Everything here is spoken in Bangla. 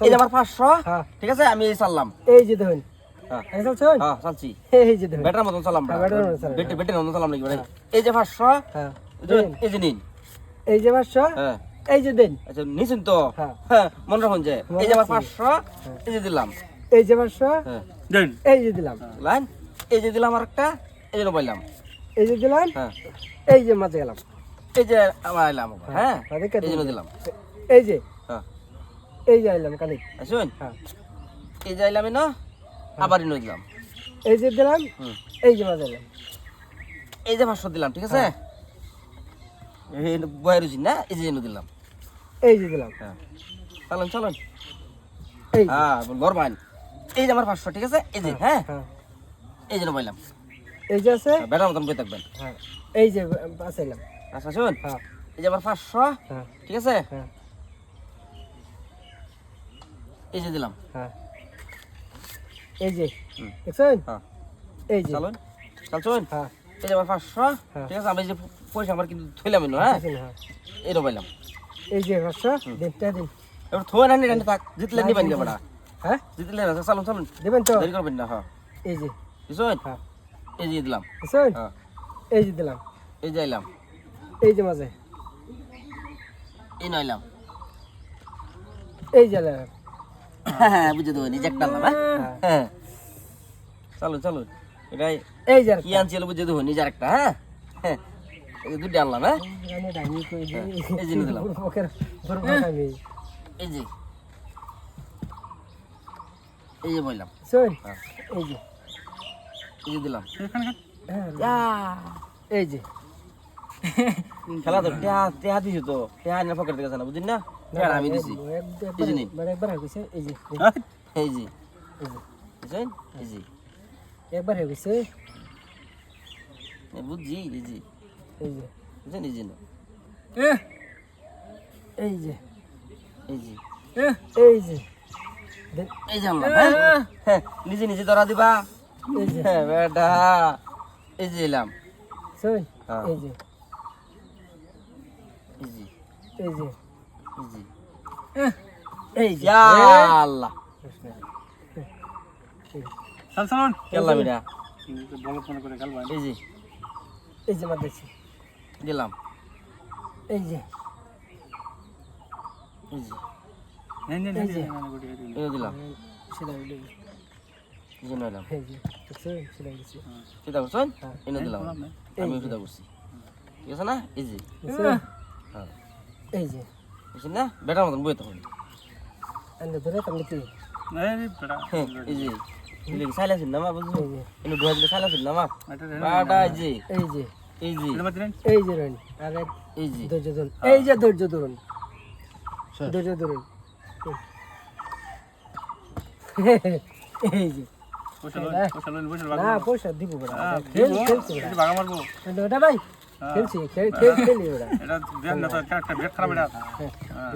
এই যে আমার পাঁচশো হ্যাঁ। ঠিক আছে আমি এই চাললাম এই যে দেখুন হ্যাঁ এই চলছেন হ্যাঁ চালছি এই যে দেখুন বেটার মতন চালাম হ্যাঁ, ব্যাটার মতন চালাম। নাকি ভাই এই যে পাঁচশো হ্যাঁ এই যে- নিন এই যে পাঁচশো হ্যাঁ এই যে দেন আচ্ছা নিছেন তো হ্যাঁ। হ্যাঁ মনে রাখুন যে এই যে আমার। পাঁচশো এই যে দিলাম এই যে পাঁচশো হ্যাঁ দেন এই যে দিলাম লাইন এই যে দিলাম আর একটা এই যে পাইলাম এই যে দিলাম হ্যাঁ এই যে মাঝে গেলাম এই যে আমার আবার, হ্যাঁ হ্যাঁ, এই জন্য দিন। দিলাম এই যে হ্যাঁ এই যে আইলাম কালি আসুন হ্যাঁ এই যে আইলাম না আবার ইনো দিলাম এই যে দিলাম এই যে মাঝে এলাম এই যে পাঁচশো দিলাম ঠিক আছে এই বয়ের উচিত না এই যে এনে দিলাম এই যে দিলাম হ্যাঁ চলুন চলুন এই যে, হ্যাঁ গরবান এই যে আমার পাঁচশো ঠিক আছে এই যে হ্যাঁ হ্যাঁ এই জন্য পাইলাম এই যে আছে বেটার মতন বই থাকবেন হ্যাঁ এই যে আসাইলাম আচ্ছা শুন হ্যাঁ এই যে আমার পাঁচশো হ্যাঁ ঠিক আছে হ্যাঁ এই যে দিলাম। হ্যাঁ। এই যে। দেখছেন? হ্যাঁ। এই যে। চলুন চলছুন হ্যাঁ। এই যে আমার পাঁচশো হ্যাঁ। ঠিক আছে আমি যে পয়সা আমার কিন্তু থইলাম হ্যাঁ? দেখছেন, হ্যাঁ। এইটা পাইলাম। এই যে পাঁচশো দিনটা দিন। এবার থই না নিয়ে থাক জিতলে নিবেন কে বড়া হ্যাঁ? জিতলে না চলুন চলুন। দেবেন তো? দেরি করবেন না হ্যাঁ। এই যে। বুঝছেন? হ্যাঁ। এই যে দিলাম। দেখছেন? হ্যাঁ। এই যে দিলাম। এই যে আইলাম। এই যে মাঝে। এই নইলাম। এই যে। হ্যাঁ বুঝে দেবো নিজে একটা আনলাম হ্যাঁ? হ্যাঁ। চলুন চলুন এটাই এই যে কি আনছিল বুঝে দেবো নিজের একটা হ্যাঁ? হ্যাঁ দুটো আনলাম হ্যাঁ? এই যে দিলাম। এই যে। এই যে বললাম। হ্যাঁ। এই যে। এই যে দিলাম। হ্যাঁ এই যে। খেলা তো টেহা টেহা দিছি তো টেহা নিয়ে পকেট থেকে না বুঝিন না টেহা আমি দিছি এই যে নিন। একবার হয়ে গেছে এই যে এই যে বুঝছেন এই যে একবার হয়ে গেছে বুঝছি এই যে এই যে বুঝছেন এই যে না এই যে এই যে এই যে এই যে হ্যাঁ হ্যাঁ নিজে নিজে ধরা দিবা এই যে হ্যাঁ বেটা এই যে এলাম হ্যাঁ। এই যে এই যে এই এই যে এই যে ইয়া আল্লাহ চল চলুন খেললাম এটা বল ফোন করে খেলবা এই যে মার দেখছি দিলাম এই যে এই যে নেন নেন এই যে। এই দিলাম সেটা হইল। এই যে নইলাম এই যে দেখছেন সেটা করছেন? হ্যাঁ। এনে দিলাম। আমি ফিদা করছি। ঠিক আছে না? হ্যাঁ এই যে। বুঝছেন না? বেটার মতন বই তখন আন্ডা ধরে তাহলে কি? এই হ্যাঁ যে। সাইলাছিল বুঝছ এই যে। এনে দিলে বাটা এই যে। এই যে। এই যে। এটা এই যে রইন আরে এই যে। ধৈর্য ধরুন। এই যে ধৈর্য ধরুন। ধৈর্য ধরুন। এই যে। পয়সা লইন পয়সা না পয়সা দিব বড় হ্যাঁ, খেল ভাগা মারবো। ভাই খেলছি খেল খেল খেলি ওটা এটা দেন না তো একটা বেট খারাপ এটা হ্যাঁ